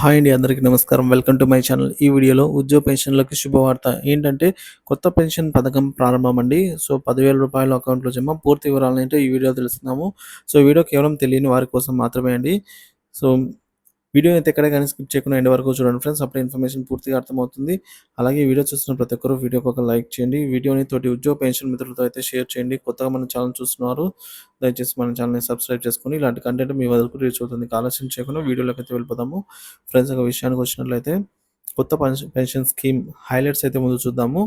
Hi అండి అందరికీ నమస్కారం. Welcome to my channel. ఈ వీడియోలో ఉద్యోగ పెన్షన్లకి శుభవార్త. ఏంటంటే కొత్త పెన్షన్ పథకం ప్రారంభం అండి సో పదివేల రూపాయల అకౌంట్లో జమ. పూర్తి వివరాలు ఏంటో ఈ వీడియో తెలుస్తున్నాము సో వీడియో కేవలం తెలియని వారి కోసం మాత్రమే అండి. సో వీడియో అయితే ఎక్కడ కానీ స్కిప్ చేయకుండా ఎండ్ వరకు చూడండి ఫ్రెండ్స్. అప్పుడు ఇన్ఫర్మేషన్ పూర్తిగా అర్థమవుతుంది. అలాగే వీడియో చూస్తున్న ప్రతి ఒక్కరు వీడియోకి ఒక లైక్ చేయండి. వీడియోని తోటి ఉద్యోగ పెన్షన్ మిత్రులతో అయితే షేర్ చేయండి. కొత్తగా మన ఛానల్ చూస్తున్నారు దయచేసి మన ఛానల్ని సబ్స్క్రైబ్ చేసుకొని ఇలాంటి కంటెంట్ మీ వరకు రీచ్ అవుతుంది. ఆలస్యం చేయకుండా వీడియోలోకి అయితే వెళ్ళిపోదాము. ఫ్రెండ్స్ ఒక విషయానికి వచ్చినట్లయితే కొత్త పెన్షన్ పెన్షన్ స్కీమ్ హైలైట్స్ అయితే ముందు చూద్దాము.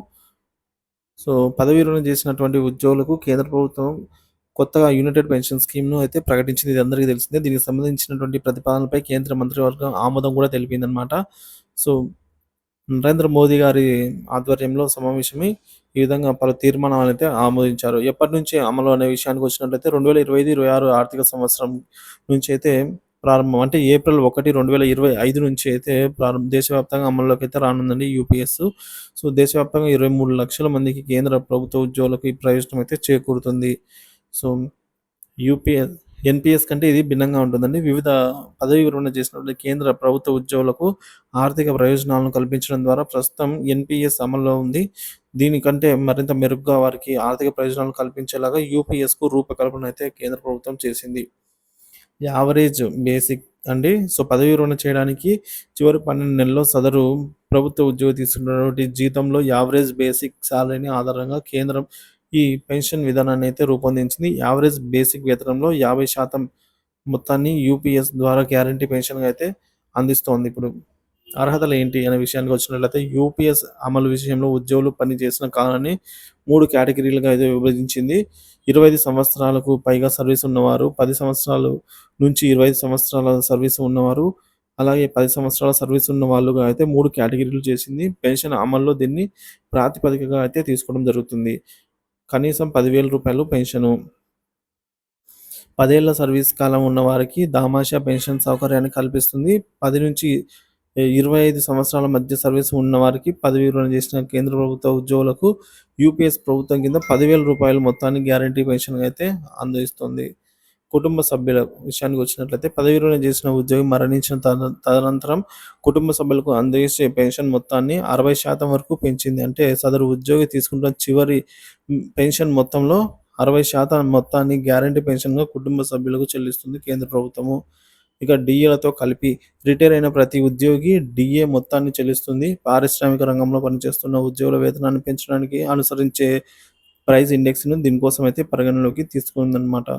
సో పదవీ రుణం చేసినటువంటి ఉద్యోగులకు కేంద్ర ప్రభుత్వం కొత్తగా యునైటెడ్ పెన్షన్ స్కీమ్ను అయితే ప్రకటించింది ఇది అందరికీ తెలిసిందే. దీనికి సంబంధించినటువంటి ప్రతిపాదనలపై కేంద్ర మంత్రివర్గం ఆమోదం కూడా తెలిపిందనమాట సో నరేంద్ర మోదీ గారి ఆధ్వర్యంలో సమావేశమై ఈ విధంగా పలు తీర్మానాలు అయితే ఆమోదించారు. ఎప్పటి నుంచి అమలు అనే విషయానికి వచ్చినట్లయితే రెండు వేల ఇరవై ఐదు ఇరవై ఆరు ఆర్థిక సంవత్సరం నుంచి అయితే ప్రారంభం అంటే ఏప్రిల్ ఒకటి రెండు వేల ఇరవై ఐదు నుంచి అయితే ప్రారంభం దేశవ్యాప్తంగా అమల్లోకి అయితే రానుందండి యూపీఎస్. సో దేశవ్యాప్తంగా ఇరవై మూడు లక్షల మందికి కేంద్ర ప్రభుత్వ ఉద్యోగులకు ఈ ప్రయోజనం అయితే చేకూరుతుంది. సో యూపీఎస్ ఎన్పిఎస్ కంటే ఇది భిన్నంగా ఉంటుందండి. వివిధ పదవి విరమణ చేసినటువంటి కేంద్ర ప్రభుత్వ ఉద్యోగులకు ఆర్థిక ప్రయోజనాలను కల్పించడం ద్వారా ప్రస్తుతం ఎన్పిఎస్ అమల్లో ఉంది. దీనికంటే మరింత మెరుగ్గా వారికి ఆర్థిక ప్రయోజనాలు కల్పించేలాగా యూపీఎస్కు రూపకల్పన అయితే కేంద్ర ప్రభుత్వం చేసింది. యావరేజ్ బేసిక్ అండి. సో పదవి విరమణ చేయడానికి చివరి పన్నెండు నెలల్లో సదరు ప్రభుత్వ ఉద్యోగి తీసుకున్నటువంటి జీతంలో యావరేజ్ బేసిక్ శాలరీని ఆధారంగా కేంద్రం ఈ పెన్షన్ విధానాన్ని అయితే రూపొందించింది. యావరేజ్ బేసిక్ వేతనంలో యాభై శాతం మొత్తాన్ని యూపీఎస్ ద్వారా గ్యారంటీ పెన్షన్గా అయితే అందిస్తోంది. ఇప్పుడు అర్హతలు ఏంటి అనే విషయానికి వచ్చినట్లయితే యూపీఎస్ అమలు విషయంలో ఉద్యోగులు పనిచేసిన కాలాన్ని మూడు కేటగిరీలుగా అయితే విభజించింది. ఇరవై ఐదు సంవత్సరాలకు పైగా సర్వీస్ ఉన్నవారు పది సంవత్సరాలు నుంచి ఇరవై ఐదు సంవత్సరాల సర్వీస్ ఉన్నవారు అలాగే పది సంవత్సరాల సర్వీస్ ఉన్న వాళ్ళుగా అయితే మూడు కేటగిరీలు చేసింది. పెన్షన్ అమల్లో దీన్ని ప్రాతిపదికగా అయితే తీసుకోవడం జరుగుతుంది. కనీసం పదివేల రూపాయలు పెన్షను. పదేళ్ళ సర్వీస్ కాలం ఉన్న వారికి దామాషా పెన్షన్ సౌకర్యాన్ని కల్పిస్తుంది. పది నుంచి ఇరవై ఐదు సంవత్సరాల మధ్య సర్వీస్ ఉన్న వారికి పదవి విరమణ చేసిన కేంద్ర ప్రభుత్వ ఉద్యోగులకు యూపీఎస్ ప్రభుత్వం కింద పదివేల రూపాయల మొత్తాన్ని గ్యారంటీ పెన్షన్ అయితే అందిస్తుంది. కుటుంబ సభ్యుల విషయానికి వచ్చినట్లయితే పదవి విరమణ చేసిన ఉద్యోగి మరణించిన తదనంతరం కుటుంబ సభ్యులకు అందజేసే పెన్షన్ మొత్తాన్ని అరవై శాతం వరకు పెంచింది. అంటే సదరు ఉద్యోగి తీసుకుంటున్న చివరి పెన్షన్ మొత్తంలో అరవై శాతం మొత్తాన్ని గ్యారంటీ పెన్షన్గా కుటుంబ సభ్యులకు చెల్లిస్తుంది కేంద్ర ప్రభుత్వము. ఇక డిఏలతో కలిపి రిటైర్ అయిన ప్రతి ఉద్యోగి డిఏ మొత్తాన్ని చెల్లిస్తుంది. పారిశ్రామిక రంగంలో పనిచేస్తున్న ఉద్యోగుల వేతనాన్ని పెంచడానికి అనుసరించే ప్రైస్ ఇండెక్స్ను దీనికోసం అయితే పరిగణలోకి తీసుకుందనమాట